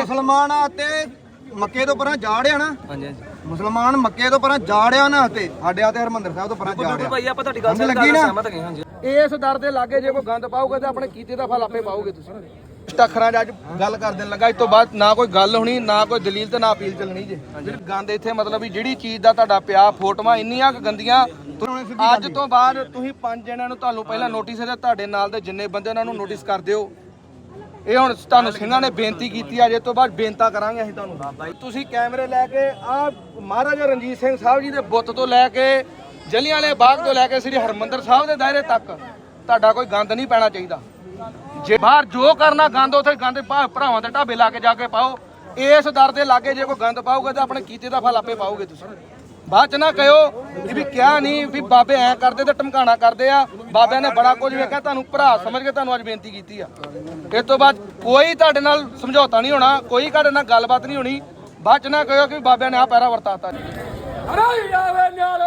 ਮੁਸਲਮਾਨ ਆ ਤੇ ਮੱਕੇ ਤੋਂ ਪਰਾਂ ਜਾੜਿਆ ਨਾ। ਹਾਂਜੀ ਹਾਂਜੀ। ਮੁਸਲਮਾਨ ਮੱਕੇ ਤੋਂ ਪਰਾਂ ਜਾੜਿਆ ਨਾ ਤੇ ਸਾਡੇ ਆ ਤੇ ਹਰਮੰਦਰ ਸਾਹਿਬ ਤੋਂ ਪਰਾਂ ਜਾੜਿਆ। ਭਾਈ ਆਪਾਂ ਤੁਹਾਡੀ ਗੱਲ ਸਮਝ ਨਾਲ? ਸਹਿਮਤ ਹਾਂਜੀ। ਇਸ ਦਰ ਦੇ ਲਾਗੇ ਜੇ ਕੋਈ ਗੰਦ ਪਾਓਗੇ ਤੇ ਆਪਣੇ ਕੀਤੇ ਦਾ ਫਲ ਆਪੇ ਪਾਓਗੇ ਤੁਸੀਂ। ਅੱਖਰਾਂ 'ਚ ਅੱਜ ਗੱਲ ਕਰ ਦੇਣ ਲੱਗਾ ਇਸ ਤੋਂ ਬਾਅਦ ਨਾ ਕੋਈ ਗੱਲ ਹੋਣੀ ਨਾ ਕੋਈ ਦਲੀਲ ਤੇ ਨਾ ਅਪੀਲ ਚੱਲਣੀ ਜੇ। ਜਿਹੜੀ ਗੰਦ ਇੱਥੇ ਮਤਲਬ ਵੀ ਜਿਹੜੀ ਚੀਜ਼ ਦਾ ਤੁਹਾਡਾ ਪਿਆ ਫੋਟੋਆਂ ਇੰਨੀਆਂ ਕੁ ਗੰਦੀਆਂ ਅੱਜ ਤੋਂ ਬਾਅਦ ਤੁਸੀਂ ਪੰਜ ਜਣਿਆਂ ਨੂੰ ਤੁਹਾਨੂੰ ਪਹਿਲਾਂ ਨੋਟਿਸ ਹੈ ਤੁਹਾਡੇ ਨਾਲ ਦੇ ਜਿੰਨੇ ਬੰਦੇ ਉਹਨਾਂ ਨੂੰ ਨੋਟਿਸ ਕਰ ਦਿਓ। ਇਹ ਹੁਣ ਤੁਹਾਨੂੰ ਸਿੰਘਾਂ ਨੇ ਬੇਨਤੀ ਕੀਤੀ ਆ ਜੇ ਤੋਂ ਬਾਅਦ ਬੇਨਤਾ ਕਰਾਂਗੇ ਅਸੀਂ ਤੁਹਾਨੂੰ। ਤੁਸੀਂ ਕੈਮਰੇ ਲੈ ਕੇ ਆ ਮਹਾਰਾਜਾ ਰਣਜੀਤ ਸਿੰਘ ਸਾਹਿਬ ਜੀ ਦੇ ਬੁੱਤ ਤੋਂ ਲੈ ਕੇ ਜਲਿਆਂਵਾਲੇ ਬਾਗ ਤੋਂ ਲੈ ਕੇ ਸ੍ਰੀ ਹਰਮੰਦਰ ਸਾਹਿਬ ਦੇ ਦਾਇਰੇ ਤੱਕ ਤੁਹਾਡਾ ਕੋਈ ਗੰਦ ਨਹੀਂ ਪੈਣਾ ਚਾਹੀਦਾ। ਜੇ ਬਾਹਰ ਜੋ ਕਰਨਾ ਗੰਦ ਉਥੇ ਗੰਦ ਭਰਾਵਾਂ ਦੇ ਢਾਬੇ ਲਾ ਕੇ ਜਾ ਕੇ ਪਾਓ। ਇਸ ਦਰ ਦੇ ਲਾਗੇ ਜੇ ਕੋਈ ਗੰਦ ਪਾਓਗੇ ਤਾਂ ਆਪਣੇ ਕੀਤੇ ਦਾ ਫਲ ਆਪੇ ਪਾਓਗੇ ਤੁਸੀਂ। ਬਾਅਦ ਚ ਨਾ ਕਹਿਓ ਵੀ ਕਿਹਾ ਨਹੀਂ ਵੀ ਬਾਬੇ ਐ ਕਰਦੇ ਤੇ ਟਮਕਾਣਾ ਕਰਦੇ ਆ। ਬਾਬਿਆਂ ਨੇ ਬੜਾ ਕੁਝ ਵੇਖਿਆ, ਤੁਹਾਨੂੰ ਭਰਾ ਸਮਝ ਕੇ ਤੁਹਾਨੂੰ ਅੱਜ ਬੇਨਤੀ ਕੀਤੀ ਆ। ਇਸ ਤੋਂ ਬਾਅਦ ਕੋਈ ਤੁਹਾਡੇ ਨਾਲ ਸਮਝੌਤਾ ਨਹੀਂ ਹੋਣਾ, ਕੋਈ ਤੁਹਾਡੇ ਨਾਲ ਗੱਲਬਾਤ ਨਹੀਂ ਹੋਣੀ। ਬਾਅਦ ਚ ਨਾ ਕਹਿਓ ਕਿ ਬਾਬਿਆਂ ਨੇ ਆ ਪੈਰਾ ਵਰਤਾਤਾ ਹਰਾਈ ਜਾਵੇ ਨਿਆਲ